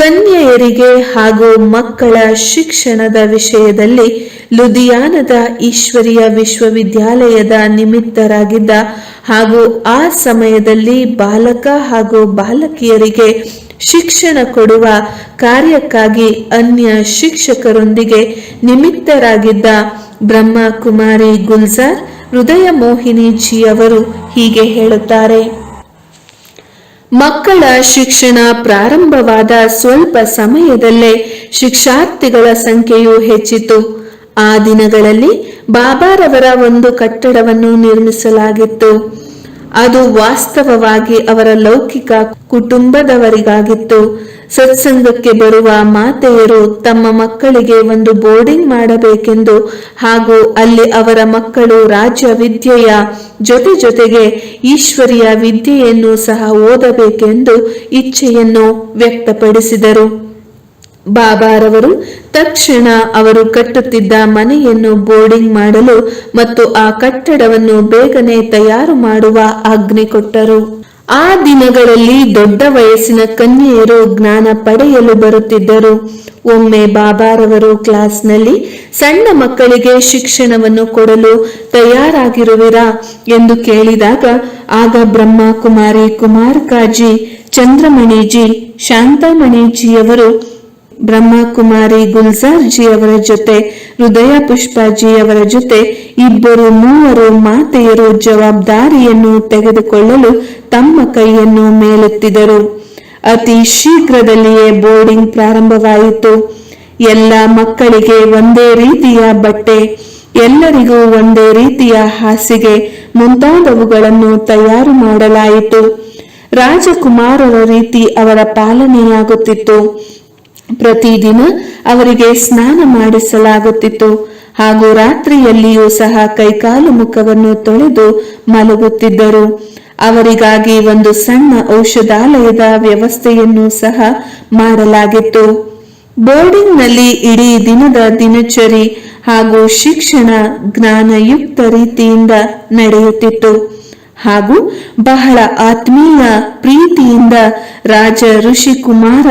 ಕನ್ಯೆಯರಿಗೆ ಹಾಗೂ ಮಕ್ಕಳ ಶಿಕ್ಷಣದ ವಿಷಯದಲ್ಲಿ ಲುಧಿಯಾನದ ಈಶ್ವರಿಯ ವಿಶ್ವವಿದ್ಯಾಲಯದ ನಿಮಿತ್ತರಾಗಿದ್ದ ಹಾಗೂ ಆ ಸಮಯದಲ್ಲಿ ಬಾಲಕ ಹಾಗೂ ಬಾಲಕಿಯರಿಗೆ ಶಿಕ್ಷಣ ಕೊಡುವ ಕಾರ್ಯಕ್ಕಾಗಿ ಅನ್ಯ ಶಿಕ್ಷಕರೊಂದಿಗೆ ನಿಮಿತ್ತರಾಗಿದ್ದ ಬ್ರಹ್ಮಕುಮಾರಿ ಗುಲ್ಜಾರ್ ಹೃದಯ ಮೋಹಿನಿ ಜಿ ಅವರು ಹೀಗೆ ಹೇಳುತ್ತಾರೆ. ಮಕ್ಕಳ ಶಿಕ್ಷಣ ಪ್ರಾರಂಭವಾದ ಸ್ವಲ್ಪ ಸಮಯದಲ್ಲೇ ಶಿಕ್ಷಾರ್ಥಿಗಳ ಸಂಖ್ಯೆಯು ಹೆಚ್ಚಿತು. ಆ ದಿನಗಳಲ್ಲಿ ಬಾಬಾರವರ ಒಂದು ಕಟ್ಟಡವನ್ನು ನಿರ್ಮಿಸಲಾಗಿತ್ತು. ಅದು ವಾಸ್ತವವಾಗಿ ಅವರ ಲೌಕಿಕ ಕುಟುಂಬದವರಿಗಾಗಿತ್ತು. ಸತ್ಸಂಗಕ್ಕೆ ಬರುವ ಮಾತೆಯರು ತಮ್ಮ ಮಕ್ಕಳಿಗೆ ಒಂದು ಬೋರ್ಡಿಂಗ್ ಮಾಡಬೇಕೆಂದು ಹಾಗೂ ಅಲ್ಲಿ ಅವರ ಮಕ್ಕಳು ರಾಜ್ಯ ವಿದ್ಯೆಯ ಜೊತೆ ಜೊತೆಗೆ ಈಶ್ವರಿಯ ವಿದ್ಯೆಯನ್ನು ಸಹ ಓದಬೇಕೆಂದು ಇಚ್ಛೆಯನ್ನು ವ್ಯಕ್ತಪಡಿಸಿದರು. ಬಾಬಾರವರು ತಕ್ಷಣ ಅವರು ಕಟ್ಟುತ್ತಿದ್ದ ಮನೆಯನ್ನು ಬೋರ್ಡಿಂಗ್ ಮಾಡಲು ಮತ್ತು ಆ ಕಟ್ಟಡವನ್ನು ಬೇಗನೆ ತಯಾರು ಮಾಡುವ ಆಜ್ಞೆ ಕೊಟ್ಟರು. ಆ ದಿನಗಳಲ್ಲಿ ದೊಡ್ಡ ವಯಸ್ಸಿನ ಕನ್ಯೆಯರು ಜ್ಞಾನ ಪಡೆಯಲು ಬರುತ್ತಿದ್ದರು. ಒಮ್ಮೆ ಬಾಬಾರವರು ಕ್ಲಾಸ್ನಲ್ಲಿ ಸಣ್ಣ ಮಕ್ಕಳಿಗೆ ಶಿಕ್ಷಣವನ್ನು ಕೊಡಲು ತಯಾರಾಗಿರುವಿರಾ ಎಂದು ಕೇಳಿದಾಗ, ಆಗ ಬ್ರಹ್ಮ ಕುಮಾರಿ ಕಾಜಿ ಚಂದ್ರಮಣಿಜಿ, ಶಾಂತಮಣಿಜಿಯವರು ಬ್ರಹ್ಮಕುಮಾರಿ ಗುಲ್ಜಾರ್ ಜಿ ಅವರ ಜೊತೆ, ಹೃದಯ ಪುಷ್ಪಾಜಿ ಅವರ ಜೊತೆ ಇಬ್ಬರು ಮೂವರು ಮಾತೆಯರು ಜವಾಬ್ದಾರಿಯನ್ನು ತೆಗೆದುಕೊಳ್ಳಲು ತಮ್ಮ ಕೈಯನ್ನು ಮೇಲೆತ್ತಿದರು ಅತಿ ಶೀಘ್ರದಲ್ಲಿಯೇ ಬೋರ್ಡಿಂಗ್ ಪ್ರಾರಂಭವಾಯಿತು. ಎಲ್ಲ ಮಕ್ಕಳಿಗೆ ಒಂದೇ ರೀತಿಯ ಬಟ್ಟೆ, ಎಲ್ಲರಿಗೂ ಒಂದೇ ರೀತಿಯ ಹಾಸಿಗೆ ಮುಂತಾದವುಗಳನ್ನು ತಯಾರು ಮಾಡಲಾಯಿತು. ರಾಜಕುಮಾರರ ರೀತಿ ಅವರ ಪಾಲನೆಯಾಗುತ್ತಿತ್ತು. ಪ್ರತಿದಿನ ಅವರಿಗೆ ಸ್ನಾನ ಮಾಡಿಸಲಾಗುತ್ತಿತ್ತು. ಹಾಗೂ ರಾತ್ರಿಯಲ್ಲಿಯೂ ಸಹ ಕೈಕಾಲು ಮುಖವನ್ನು ತೊಳೆದು ಮಲಗುತ್ತಿದ್ದರು. ಅವರಿಗಾಗಿ ಒಂದು ಸಣ್ಣ ಔಷಧಾಲಯದ ವ್ಯವಸ್ಥೆಯನ್ನು ಸಹ ಮಾಡಲಾಗಿತ್ತು. ಬೋರ್ಡಿಂಗ್ನಲ್ಲಿ ಇಡೀ ದಿನದ ದಿನಚರಿ ಹಾಗೂ ಶಿಕ್ಷಣ ಜ್ಞಾನಯುಕ್ತ ರೀತಿಯಿಂದ ನಡೆಯುತ್ತಿತ್ತು. ಹಾಗೂ ಬಹಳ ಆತ್ಮೀಯ ಪ್ರೀತಿಯಿಂದ ರಾಜ ಋಷಿ ಕುಮಾರ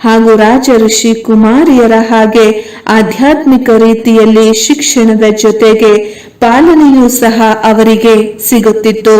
ಹಾಗೂ ರಾಜ ಋಷಿ ಕುಮಾರಿಯರ ಹಾಗೆ ಆಧ್ಯಾತ್ಮಿಕ ರೀತಿಯಲ್ಲಿ ಶಿಕ್ಷಣದ ಜೊತೆಗೆ ಪಾಲನೆಯೂ ಸಹ ಅವರಿಗೆ ಸಿಗುತ್ತಿತ್ತು.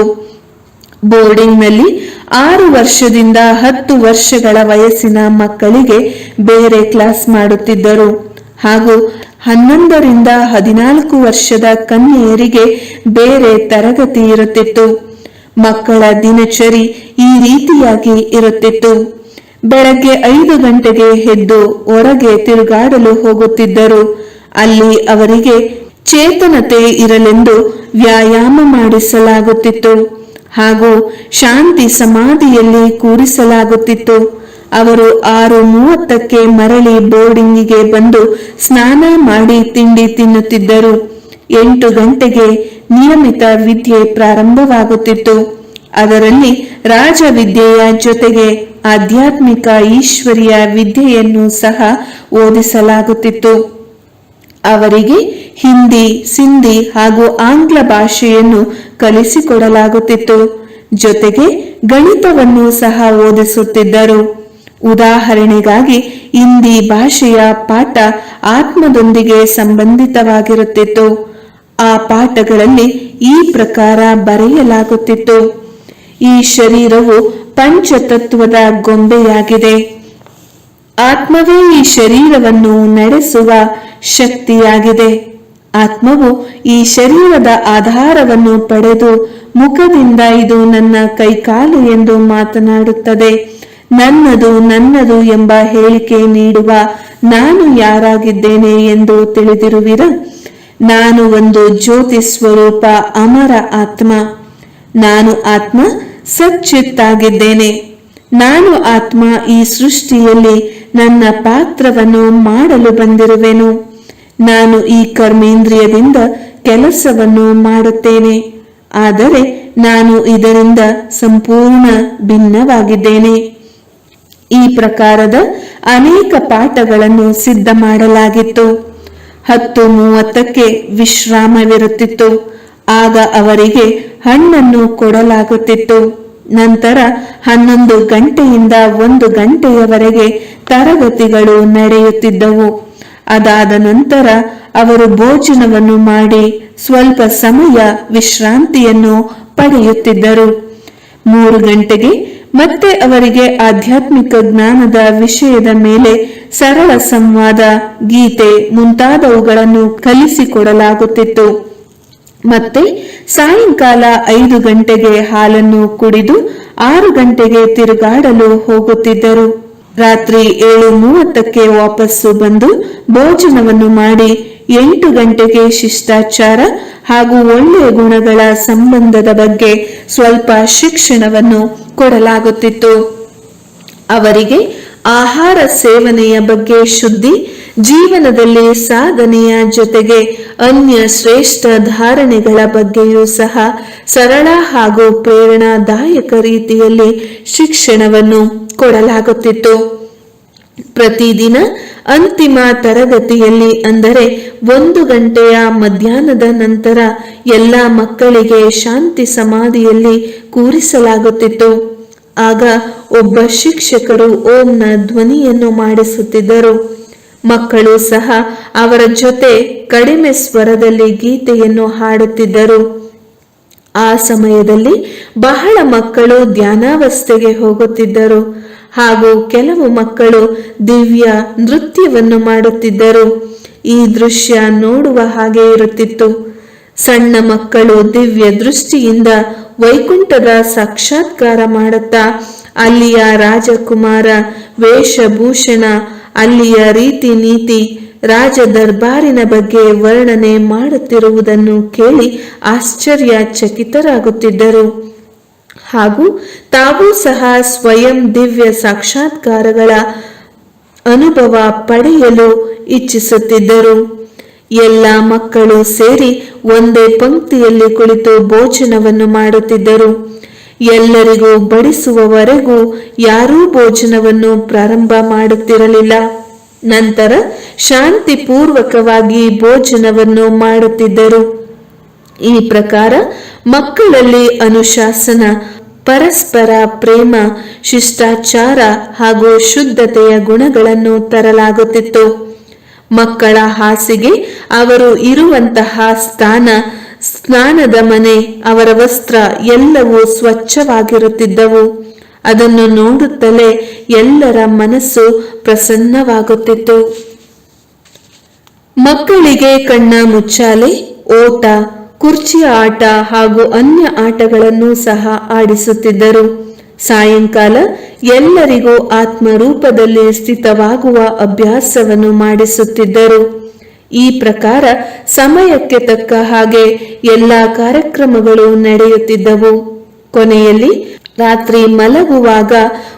ಬೋರ್ಡಿಂಗ್ನಲ್ಲಿ ಆರು ವರ್ಷದಿಂದ ಹತ್ತು ವರ್ಷಗಳ ವಯಸ್ಸಿನ ಮಕ್ಕಳಿಗೆ ಬೇರೆ ಕ್ಲಾಸ್ ಮಾಡುತ್ತಿದ್ದರು. ಹಾಗೂ ಹನ್ನೊಂದರಿಂದ ಹದಿನಾಲ್ಕು ವರ್ಷದ ಕನ್ಯೆಯರಿಗೆ ಬೇರೆ ತರಗತಿ ಇರುತ್ತಿತ್ತು. ಮಕ್ಕಳ ದಿನಚರಿ ಈ ರೀತಿಯಾಗಿ ಇರುತ್ತಿತ್ತು. ಬೆಳಗ್ಗೆ ಐದು ಗಂಟೆಗೆ ಎದ್ದು ಹೊರಗೆ ತಿರುಗಾಡಲು ಹೋಗುತ್ತಿದ್ದರು. ಅಲ್ಲಿ ಅವರಿಗೆ ಚೇತನತೆ ಇರಲೆಂದು ವ್ಯಾಯಾಮ ಮಾಡಿಸಲಾಗುತ್ತಿತ್ತು. ಹಾಗೂ ಶಾಂತಿ ಸಮಾಧಿಯಲ್ಲಿ ಕೂರಿಸಲಾಗುತ್ತಿತ್ತು. ಅವರು ಆರು ಮೂವತ್ತಕ್ಕೆ ಮರಳಿ ಬೋರ್ಡಿಂಗಿಗೆ ಬಂದು ಸ್ನಾನ ಮಾಡಿ ತಿಂಡಿ ತಿನ್ನುತ್ತಿದ್ದರು. ಎಂಟು ಗಂಟೆಗೆ ನಿಯಮಿತ ವಿದ್ಯೆ ಪ್ರಾರಂಭವಾಗುತ್ತಿತ್ತು. ಅದರಲ್ಲಿ ರಾಜವಿದ್ಯೆಯ ಜೊತೆಗೆ ಆಧ್ಯಾತ್ಮಿಕ ಈಶ್ವರಿಯ ವಿದ್ಯೆಯನ್ನು ಸಹ ಓದಿಸಲಾಗುತ್ತಿತ್ತು. ಅವರಿಗೆ ಹಿಂದಿ, ಸಿಂಧಿ ಹಾಗೂ ಆಂಗ್ಲ ಭಾಷೆಯನ್ನು ಕಲಿಸಿಕೊಡಲಾಗುತ್ತಿತ್ತು. ಜೊತೆಗೆ ಗಣಿತವನ್ನು ಸಹ ಓದಿಸುತ್ತಿದ್ದರು. ಉದಾಹರಣೆಗಾಗಿ ಹಿಂದಿ ಭಾಷೆಯ ಪಾಠ ಆತ್ಮದೊಂದಿಗೆ ಸಂಬಂಧಿತವಾಗಿರುತ್ತಿತ್ತು. ಆ ಪಾಠಗಳಲ್ಲಿ ಈ ಪ್ರಕಾರ ಬರೆಯಲಾಗುತ್ತಿತ್ತು. ಈ ಶರೀರವು ಪಂಚತತ್ವದ ಗೊಂಬೆಯಾಗಿದೆ. ಆತ್ಮವೇ ಈ ಶರೀರವನ್ನು ನಡೆಸುವ ಶಕ್ತಿಯಾಗಿದೆ. ಆತ್ಮವು ಈ ಶರೀರದ ಆಧಾರವನ್ನು ಪಡೆದು ಮುಖದಿಂದ ಇದು ನನ್ನ ಕೈಕಾಲು ಎಂದು ಮಾತನಾಡುತ್ತದೆ. ನನ್ನದು ನನ್ನದು ಎಂಬ ಹೇಳಿಕೆ ನೀಡುವ ನಾನು ಯಾರಾಗಿದ್ದೇನೆ ಎಂದು ತಿಳಿದಿರುವಿರ? ನಾನು ಒಂದು ಜ್ಯೋತಿ ಸ್ವರೂಪ ಅಮರ ಆತ್ಮ. ನಾನು ಆತ್ಮ ಸಚ್ಚಿತ್ತಾಗಿದ್ದೇನೆ. ನಾನು ಆತ್ಮ ಈ ಸೃಷ್ಟಿಯಲ್ಲಿ ನನ್ನ ಪಾತ್ರವನ್ನು ಮಾಡಲು ಬಂದಿರುವೆನು. ನಾನು ಈ ಕರ್ಮೇಂದ್ರಿಯದಿಂದ ಕೆಲಸವನ್ನು ಮಾಡುತ್ತೇನೆ. ಆದರೆ ನಾನು ಇದರಿಂದ ಸಂಪೂರ್ಣ ಭಿನ್ನವಾಗಿದ್ದೇನೆ. ಈ ಪ್ರಕಾರದ ಅನೇಕ ಪಾಠಗಳನ್ನು ಸಿದ್ಧ ಮಾಡಲಾಗಿತ್ತು ಹತ್ತು ಮೂವತ್ತಕ್ಕೆ ವಿಶ್ರಾಮವಿರುತ್ತಿತ್ತು. ಆಗ ಅವರಿಗೆ ಹಣ್ಣನ್ನು ಕೊಡಲಾಗುತ್ತಿತ್ತು. ನಂತರ ಹನ್ನೊಂದು ಗಂಟೆಯಿಂದ ಒಂದು ಗಂಟೆಯವರೆಗೆ ತರಗತಿಗಳು ನಡೆಯುತ್ತಿದ್ದವು. ಅದಾದ ನಂತರ ಅವರು ಭೋಜನವನ್ನು ಮಾಡಿ ಸ್ವಲ್ಪ ಸಮಯ ವಿಶ್ರಾಂತಿಯನ್ನು ಪಡೆಯುತ್ತಿದ್ದರು. ಮೂರು ಗಂಟೆಗೆ ಮತ್ತೆ ಅವರಿಗೆ ಆಧ್ಯಾತ್ಮಿಕ ಜ್ಞಾನದ ವಿಷಯದ ಮೇಲೆ ಸರಳ ಸಂವಾದ, ಗೀತೆ ಮುಂತಾದವುಗಳನ್ನು ಕಲಿಸಿಕೊಡಲಾಗುತ್ತಿತ್ತು. ಮತ್ತೆ ಸಾಯಂಕಾಲ ಐದು ಗಂಟೆಗೆ ಹಾಲನ್ನು ಕುಡಿದು ಆರು ಗಂಟೆಗೆ ತಿರುಗಾಡಲು ಹೋಗುತ್ತಿದ್ದರು. ರಾತ್ರಿ ಏಳು ಮೂವತ್ತಕ್ಕೆ ವಾಪಸ್ಸು ಬಂದು ಭೋಜನವನ್ನು ಮಾಡಿ ಎಂಟು ಗಂಟೆಗೆ ಶಿಷ್ಟಾಚಾರ ಹಾಗೂ ಒಳ್ಳೆಯ ಗುಣಗಳ ಸಂಬಂಧದ ಬಗ್ಗೆ ಸ್ವಲ್ಪ ಶಿಕ್ಷಣವನ್ನು ಕೊಡಲಾಗುತ್ತಿತ್ತು. ಅವರಿಗೆ ಆಹಾರ ಸೇವನೆಯ ಬಗ್ಗೆ ಶುದ್ಧಿ, ಜೀವನದಲ್ಲಿ ಸಾಧನೆಯ ಜೊತೆಗೆ ಅನ್ಯ ಶ್ರೇಷ್ಠ ಧಾರಣೆಗಳ ಬಗ್ಗೆಯೂ ಸಹ ಸರಳ ಹಾಗೂ ಪ್ರೇರಣಾದಾಯಕ ರೀತಿಯಲ್ಲಿ ಶಿಕ್ಷಣವನ್ನು ಕೊಡಲಾಗುತ್ತಿತ್ತು. ಪ್ರತಿದಿನ ಅಂತಿಮ ತರಗತಿಯಲ್ಲಿ ಅಂದರೆ ಒಂದು ಗಂಟೆಯ ಮಧ್ಯಾಹ್ನದ ನಂತರ ಎಲ್ಲ ಮಕ್ಕಳಿಗೆ ಶಾಂತಿ ಸಮಾಧಿಯಲ್ಲಿ ಕೂರಿಸಲಾಗುತ್ತಿತ್ತು. ಆಗ ಒಬ್ಬ ಶಿಕ್ಷಕರು ಓಂನ ಧ್ವನಿಯನ್ನು ಮಾಡಿಸುತ್ತಿದ್ದರು. ಮಕ್ಕಳು ಸಹ ಅವರ ಜೊತೆ ಕಡಿಮೆ ಸ್ವರದಲ್ಲಿ ಗೀತೆಯನ್ನು ಹಾಡುತ್ತಿದ್ದರು. ಆ ಸಮಯದಲ್ಲಿ ಬಹಳ ಮಕ್ಕಳು ಧ್ಯಾನಾವಸ್ಥೆಗೆ ಹೋಗುತ್ತಿದ್ದರು. ಹಾಗೂ ಕೆಲವು ಮಕ್ಕಳು ದಿವ್ಯ ನೃತ್ಯವನ್ನು ಮಾಡುತ್ತಿದ್ದರು. ಈ ದೃಶ್ಯ ನೋಡುವ ಹಾಗೆ ಇರುತ್ತಿತ್ತು. ಸಣ್ಣ ಮಕ್ಕಳು ದಿವ್ಯ ದೃಷ್ಟಿಯಿಂದ ವೈಕುಂಠದ ಸಾಕ್ಷಾತ್ಕಾರ ಮಾಡುತ್ತಾ, ಅಲ್ಲಿಯ ರಾಜಕುಮಾರ ವೇಷಭೂಷಣ, ಅಲ್ಲಿಯ ರೀತಿ ನೀತಿ ರಾಜ ದರ್ಬಾರಿನ ಬಗ್ಗೆ ವರ್ಣನೆ ಮಾಡುತ್ತಿರುವುದನ್ನು ಕೇಳಿ ಆಶ್ಚರ್ಯಚಕಿತರಾಗುತ್ತಿದ್ದರು. ಹಾಗೂ ತಾವೂ ಸಹ ಸ್ವಯಂ ದಿವ್ಯ ಸಾಕ್ಷಾತ್ಕಾರಗಳ ಅನುಭವ ಪಡೆಯಲು ಇಚ್ಛಿಸುತ್ತಿದ್ದರು. ಎಲ್ಲ ಮಕ್ಕಳು ಸೇರಿ ಒಂದೇ ಪಂಕ್ತಿಯಲ್ಲಿ ಕುಳಿತು ಭೋಜನವನ್ನು ಮಾಡುತ್ತಿದ್ದರು. ಎಲ್ಲರಿಗೂ ಬಡಿಸುವವರೆಗೂ ಯಾರೂ ಭೋಜನವನ್ನು ಪ್ರಾರಂಭ ಮಾಡುತ್ತಿರಲಿಲ್ಲ. ನಂತರ ಶಾಂತಿಪೂರ್ವಕವಾಗಿ ಭೋಜನವನ್ನು ಮಾಡುತ್ತಿದ್ದರು. ಈ ಪ್ರಕಾರ ಮಕ್ಕಳಲ್ಲಿ ಅನುಶಾಸನ, ಪರಸ್ಪರ ಪ್ರೇಮ, ಶಿಷ್ಟಾಚಾರ ಹಾಗೂ ಶುದ್ಧತೆಯ ಗುಣಗಳನ್ನು ತರಲಾಗುತ್ತಿತ್ತು. ಮಕ್ಕಳ ಹಾಸಿಗೆ ಅವರು ಇರುವಂತಹ ಸ್ಥಾನ, ಸ್ನಾನದ ಮನೆ, ಅವರ ವಸ್ತ್ರ ಎಲ್ಲವೂ ಸ್ವಚ್ಛವಾಗಿರುತ್ತಿದ್ದವು. ಅದನ್ನು ನೋಡುತ್ತಲೇ ಎಲ್ಲರ ಮನಸ್ಸು ಪ್ರಸನ್ನವಾಗುತ್ತಿತ್ತು. ಮಕ್ಕಳಿಗೆ ಕಣ್ಣ ಮುಚ್ಚಾಲೆ, ಓಟ ಕುರ್ಚಿಯ ಆಟ ಹಾಗೂ ಅನ್ಯ ಆಟಗಳನ್ನು ಸಹ ಆಡಿಸುತ್ತಿದ್ದರು. ಸಾಯಂಕಾಲ ಎಲ್ಲರಿಗೂ ಆತ್ಮರೂಪದಲ್ಲಿ ಸ್ಥಿತವಾಗುವ ಅಭ್ಯಾಸವನ್ನು ಮಾಡಿಸುತ್ತಿದ್ದರು. ಈ ಪ್ರಕಾರ ಸಮಯಕ್ಕೆ ತಕ್ಕ ಹಾಗೆ ಎಲ್ಲ ಕಾರ್ಯಕ್ರಮಗಳು ನಡೆಯುತ್ತಿದ್ದವು. ಕೊನೆಯಲ್ಲಿ ರಾತ್ರಿ ಮಲಗುವಾಗ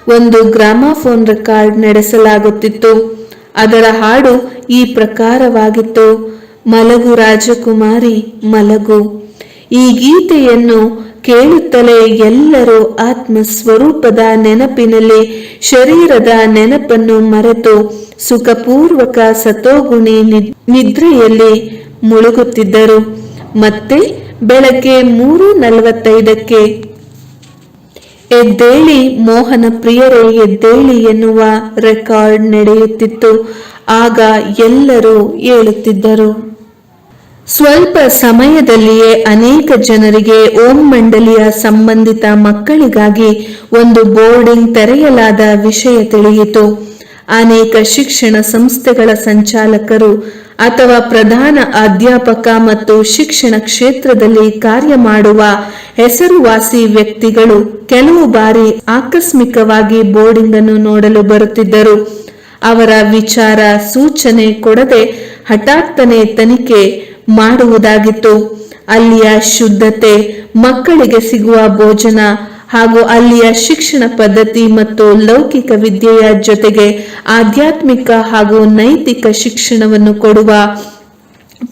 ಒಂದು ಗ್ರಾಮಾಫೋನ್ ರೆಕಾರ್ಡ್ ನಡೆಸಲಾಗುತ್ತಿತ್ತು. ಅದರ ಹಾಡು ಈ ಪ್ರಕಾರವಾಗಿತ್ತು. ಮಲಗು ರಾಜಕುಮಾರಿ, ಮಲಗು. ಈ ಗೀತೆಯನ್ನು ಕೇಳುತ್ತಲೇ ಎಲ್ಲರೂ ಆತ್ಮ ಸ್ವರೂಪದ ನೆನಪಿನಲ್ಲಿ ಶರೀರದ ನೆನಪನ್ನು ಮರೆತು ಸುಖಪೂರ್ವಕ ಸತೋಗುಣಿ ನಿದ್ರೆಯಲ್ಲಿ ಮುಳುಗುತ್ತಿದ್ದರು. ಮತ್ತೆ ಬೆಳಗ್ಗೆ ಮೂರು ನಲವತ್ತೈದಕ್ಕೆ ಎದ್ದೇಳಿ ಮೋಹನ ಪ್ರಿಯರೇ ಎದ್ದೇಳಿ ಎನ್ನುವ ರೆಕಾರ್ಡ್ ನಡೆಯುತ್ತಿತ್ತು. ಆಗ ಎಲ್ಲರೂ ಏಳುತ್ತಿದ್ದರು. ಸ್ವಲ್ಪ ಸಮಯದಲ್ಲಿಯೇ ಅನೇಕ ಜನರಿಗೆ ಓಂ ಮಂಡಳಿಯ ಸಂಬಂಧಿತ ಮಕ್ಕಳಿಗಾಗಿ ಒಂದು ಬೋರ್ಡಿಂಗ್ ತೆರೆಯಲಾದ ವಿಷಯ ತಿಳಿಯಿತು. ಅನೇಕ ಶಿಕ್ಷಣ ಸಂಸ್ಥೆಗಳ ಸಂಚಾಲಕರು ಅಥವಾ ಪ್ರಧಾನ ಅಧ್ಯಾಪಕ ಮತ್ತು ಶಿಕ್ಷಣ ಕ್ಷೇತ್ರದಲ್ಲಿ ಕಾರ್ಯ ಮಾಡುವ ಹೆಸರುವಾಸಿ ವ್ಯಕ್ತಿಗಳು ಕೆಲವು ಬಾರಿ ಆಕಸ್ಮಿಕವಾಗಿ ಬೋರ್ಡಿಂಗ್ ಅನ್ನು ನೋಡಲು ಬರುತ್ತಿದ್ದರು. ಅವರ ವಿಚಾರ ಸೂಚನೆ ಕೊಡದೆ ಹಠಾತ್ತನೆ ತನಿಖೆ ಮಾಡುವುದಾಗಿತ್ತು. ಅಲ್ಲಿಯ ಶುದ್ಧತೆ ಮಕ್ಕಳಿಗೆ ಸಿಗುವ ಭೋಜನ ಹಾಗೂ ಅಲ್ಲಿಯ ಶಿಕ್ಷಣ ಪದ್ಧತಿ ಮತ್ತು ಲೌಕಿಕ ವಿದ್ಯೆಯ ಜೊತೆಗೆ ಆಧ್ಯಾತ್ಮಿಕ ಹಾಗೂ ನೈತಿಕ ಶಿಕ್ಷಣವನ್ನು ಕೊಡುವ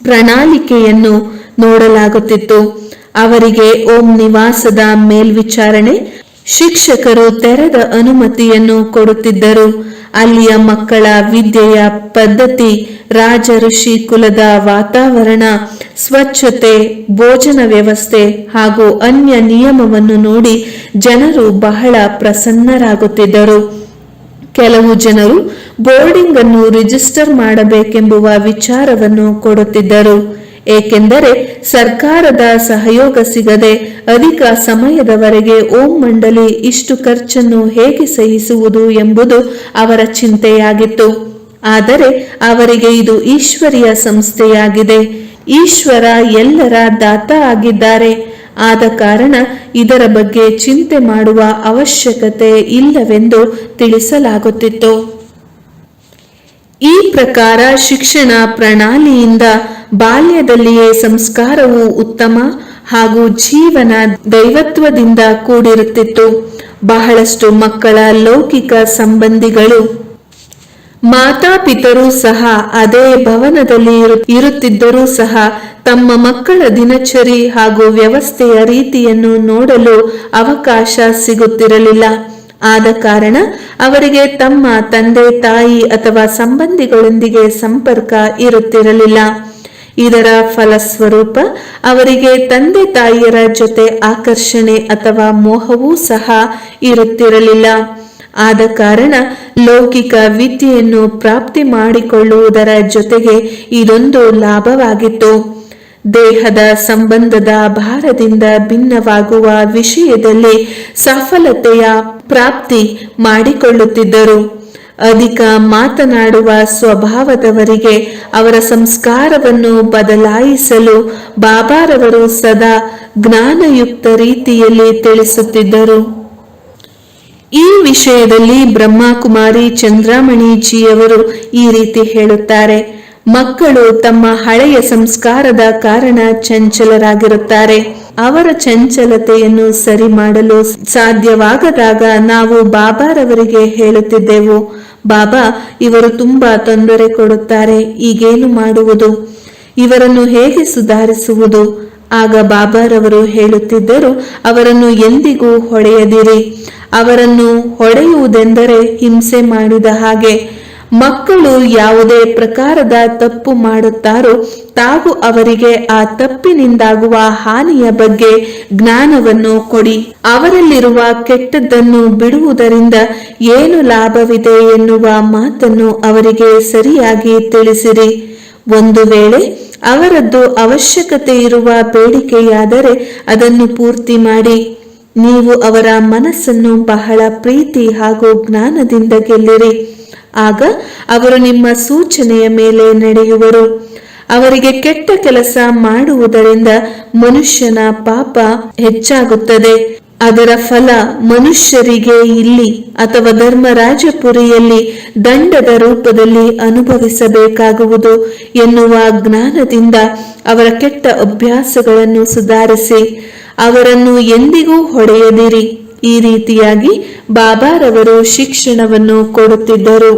ಪ್ರಣಾಳಿಕೆಯನ್ನು ನೋಡಲಾಗುತ್ತಿತ್ತು. ಅವರಿಗೆ ಓಂ ನಿವಾಸದ ಮೇಲ್ವಿಚಾರಣೆ ಶಿಕ್ಷಕರು ತೆರೆದ ಅನುಮತಿಯನ್ನು ಕೊಡುತ್ತಿದ್ದರು. ಅಲ್ಲಿಯ ಮಕ್ಕಳ ವಿದ್ಯೆಯ ಪದ್ಧತಿ ರಾಜ ಋಷಿ ಕುಲದ ವಾತಾವರಣ, ಸ್ವಚ್ಛತೆ, ಭೋಜನ ವ್ಯವಸ್ಥೆ ಹಾಗೂ ಅನ್ಯ ನಿಯಮವನ್ನು ನೋಡಿ ಜನರು ಬಹಳ ಪ್ರಸನ್ನರಾಗುತ್ತಿದ್ದರು. ಕೆಲವು ಜನರು ಬೋರ್ಡಿಂಗ್ ಅನ್ನು ರಿಜಿಸ್ಟರ್ ಮಾಡಬೇಕೆಂಬುವ ವಿಚಾರವನ್ನು ಕೊಡುತ್ತಿದ್ದರು. ಏಕೆಂದರೆ ಸರ್ಕಾರದ ಸಹಯೋಗ ಸಿಗದೆ ಅಧಿಕ ಸಮಯದವರೆಗೆ ಓಂ ಮಂಡಳಿ ಇಷ್ಟು ಖರ್ಚನ್ನು ಹೇಗೆ ಸಹಿಸುವುದು ಎಂಬುದು ಅವರ ಚಿಂತೆಯಾಗಿತ್ತು. ಆದರೆ ಅವರಿಗೆ ಇದು ಈಶ್ವರಿಯ ಸಂಸ್ಥೆಯಾಗಿದೆ. ಈಶ್ವರ ಎಲ್ಲರ ದಾತ ಆಗಿದ್ದಾರೆ. ಆದ ಕಾರಣ ಇದರ ಬಗ್ಗೆ ಚಿಂತೆ ಮಾಡುವ ಅವಶ್ಯಕತೆ ಇಲ್ಲವೆಂದು ತಿಳಿಸಲಾಗುತ್ತಿತ್ತು. ಈ ಪ್ರಕಾರ ಶಿಕ್ಷಣ ಪ್ರಣಾಳಿಯಿಂದ ಬಾಲ್ಯದಲ್ಲಿಯೇ ಸಂಸ್ಕಾರವು ಉತ್ತಮ ಹಾಗೂ ಜೀವನ ದೈವತ್ವದಿಂದ ಕೂಡಿರುತ್ತಿತ್ತು. ಬಹಳಷ್ಟು ಮಕ್ಕಳ ಲೌಕಿಕ ಸಂಬಂಧಿಗಳು ಮಾತಾಪಿತರು ಸಹ ಅದೇ ಭವನದಲ್ಲಿ ಇರು- ಇರುತ್ತಿದ್ದರೂ ಸಹ ತಮ್ಮ ಮಕ್ಕಳ ದಿನಚರಿ ಹಾಗೂ ವ್ಯವಸ್ಥೆಯ ರೀತಿಯನ್ನು ನೋಡಲು ಅವಕಾಶ ಸಿಗುತ್ತಿರಲಿಲ್ಲ. ಆದ ಕಾರಣ ಅವರಿಗೆ ತಮ್ಮ ತಂದೆ ತಾಯಿ ಅಥವಾ ಸಂಬಂಧಿಗಳೊಂದಿಗೆ ಸಂಪರ್ಕ ಇರುತ್ತಿರಲಿಲ್ಲ. ಇದರ ಫಲಸ್ವರೂಪ ಅವರಿಗೆ ತಂದೆ ತಾಯಿಯರ ಜೊತೆ ಆಕರ್ಷಣೆ ಅಥವಾ ಮೋಹವೂ ಸಹ ಇರುತ್ತಿರಲಿಲ್ಲ. ಆದ ಕಾರಣ ಲೌಕಿಕ ವಿದ್ಯೆಯನ್ನು ಪ್ರಾಪ್ತಿ ಮಾಡಿಕೊಳ್ಳುವುದರ ಜೊತೆಗೆ ಇದೊಂದು ಲಾಭವಾಗಿತ್ತು. ದೇಹದ ಸಂಬಂಧದ ಭಾರದಿಂದ ಭಿನ್ನವಾಗುವ ವಿಷಯದಲ್ಲಿ ಸಫಲತೆಯ ಪ್ರಾಪ್ತಿ ಮಾಡಿಕೊಳ್ಳುತ್ತಿದ್ದರು. ಅಧಿಕ ಮಾತನಾಡುವ ಸ್ವಭಾವದವರಿಗೆ ಅವರ ಸಂಸ್ಕಾರವನ್ನು ಬದಲಾಯಿಸಲು ಬಾಬಾರವರು ಸದಾ ಜ್ಞಾನಯುಕ್ತ ರೀತಿಯಲ್ಲಿ ತಿಳಿಸುತ್ತಿದ್ದರು. ಈ ವಿಷಯದಲ್ಲಿ ಬ್ರಹ್ಮಕುಮಾರಿ ಚಂದ್ರಮಣಿಜಿಯವರು ಈ ರೀತಿ ಹೇಳುತ್ತಾರೆ. ಮಕ್ಕಳು ತಮ್ಮ ಹಳೆಯ ಸಂಸ್ಕಾರದ ಕಾರಣ ಚಂಚಲರಾಗಿರುತ್ತಾರೆ. ಅವರ ಚಂಚಲತೆಯನ್ನು ಸರಿ ಮಾಡಲು ಸಾಧ್ಯವಾಗದಾಗ ನಾವು ಬಾಬಾರವರಿಗೆ ಹೇಳುತ್ತಿದ್ದೆವು, ಬಾಬಾ, ಇವರು ತುಂಬಾ ತೊಂದರೆ ಕೊಡುತ್ತಾರೆ, ಈಗೇನು ಮಾಡುವುದು? ಇವರನ್ನು ಹೇಗೆ ಸುಧಾರಿಸುವುದು? ಆಗ ಬಾಬಾರವರು ಹೇಳುತ್ತಿದ್ದರು, ಅವರನ್ನು ಎಂದಿಗೂ ಹೊಡೆಯದಿರಿ. ಅವರನ್ನು ಹೊಡೆಯುವುದೆಂದರೆ ಹಿಂಸೆ ಮಾಡಿದ ಹಾಗೆ. ಮಕ್ಕಳು ಯಾವುದೇ ಪ್ರಕಾರದ ತಪ್ಪು ಮಾಡುತ್ತಾರೋ ತಾವು ಅವರಿಗೆ ಆ ತಪ್ಪಿನಿಂದಾಗುವ ಹಾನಿಯ ಬಗ್ಗೆ ಜ್ಞಾನವನ್ನು ಕೊಡಿ. ಅವರಲ್ಲಿರುವ ಕೆಟ್ಟದ್ದನ್ನು ಬಿಡುವುದರಿಂದ ಏನು ಲಾಭವಿದೆ ಎನ್ನುವ ಮಾತನ್ನು ಅವರಿಗೆ ಸರಿಯಾಗಿ ತಿಳಿಸಿರಿ. ಒಂದು ವೇಳೆ ಅವರದ್ದು ಅವಶ್ಯಕತೆ ಇರುವ ಬೇಡಿಕೆಯಾದರೆ ಅದನ್ನು ಪೂರ್ತಿ ಮಾಡಿ. ನೀವು ಅವರ ಮನಸ್ಸನ್ನು ಬಹಳ ಪ್ರೀತಿ ಹಾಗೂ ಜ್ಞಾನದಿಂದ ಗೆಲ್ಲಿರಿ. ಆಗ ಅವರು ನಿಮ್ಮ ಸೂಚನೆಯ ಮೇಲೆ ನಡೆಯುವರು. ಅವರಿಗೆ ಕೆಟ್ಟ ಕೆಲಸ ಮಾಡುವುದರಿಂದ ಮನುಷ್ಯನ ಪಾಪ ಹೆಚ್ಚಾಗುತ್ತದೆ. ಅದರ ಫಲ ಮನುಷ್ಯರಿಗೆ ಇಲ್ಲಿ ಅಥವಾ ಧರ್ಮರಾಜಪುರಿಯಲ್ಲಿ ದಂಡದ ರೂಪದಲ್ಲಿ ಅನುಭವಿಸಬೇಕಾಗುವುದು ಎನ್ನುವ ಜ್ಞಾನದಿಂದ ಅವರ ಕೆಟ್ಟ ಅಭ್ಯಾಸಗಳನ್ನು ಸುಧಾರಿಸಿ ಅವರನ್ನು ಎಂದಿಗೂ ಹೊಡೆಯದಿರಿ. ಈ ರೀತಿಯಾಗಿ ಬಾಬಾರವರು ಶಿಕ್ಷಣವನ್ನು ಕೊಡುತ್ತಿದ್ದರು.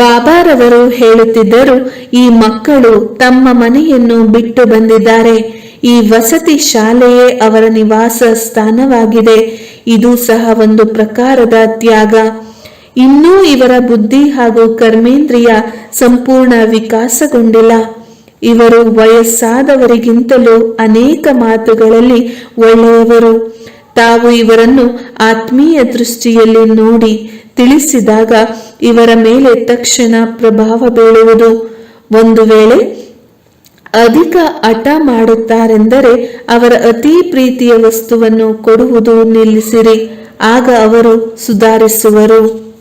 ಬಾಬಾರವರು ಹೇಳುತ್ತಿದ್ದರು, ಈ ಮಕ್ಕಳು ತಮ್ಮ ಮನೆಯನ್ನು ಬಿಟ್ಟು ಬಂದಿದ್ದಾರೆ. ಈ ವಸತಿ ಶಾಲೆಯೇ ಅವರ ನಿವಾಸ ಸ್ಥಾನವಾಗಿದೆ. ಇದು ಸಹ ಒಂದು ಪ್ರಕಾರದ ತ್ಯಾಗ. ಇನ್ನೂ ಇವರ ಬುದ್ಧಿ ಹಾಗೂ ಕರ್ಮೇಂದ್ರಿಯ ಸಂಪೂರ್ಣ ವಿಕಾಸಗೊಂಡಿಲ್ಲ. ಇವರು ವಯಸ್ಸಾದವರಿಗಿಂತಲೂ ಅನೇಕ ಮಾತುಗಳಲ್ಲಿ ಒಳ್ಳೆಯವರು. ತಾವು ಇವರನ್ನು ಆತ್ಮೀಯ ದೃಷ್ಟಿಯಲ್ಲಿ ನೋಡಿ ತಿಳಿಸಿದಾಗ ಇವರ ಮೇಲೆ ತಕ್ಷಣ ಪ್ರಭಾವ ಬೀಳುವುದು. ಒಂದು ವೇಳೆ ಅಧಿಕ ಹಠ ಮಾಡುತ್ತಾರೆಂದರೆ ಅವರ ಅತಿ ಪ್ರೀತಿಯ ವಸ್ತುವನ್ನು ಕೊಡುವುದು ನಿಲ್ಲಿಸಿರಿ. ಆಗ ಅವರು ಸುಧಾರಿಸುವರು.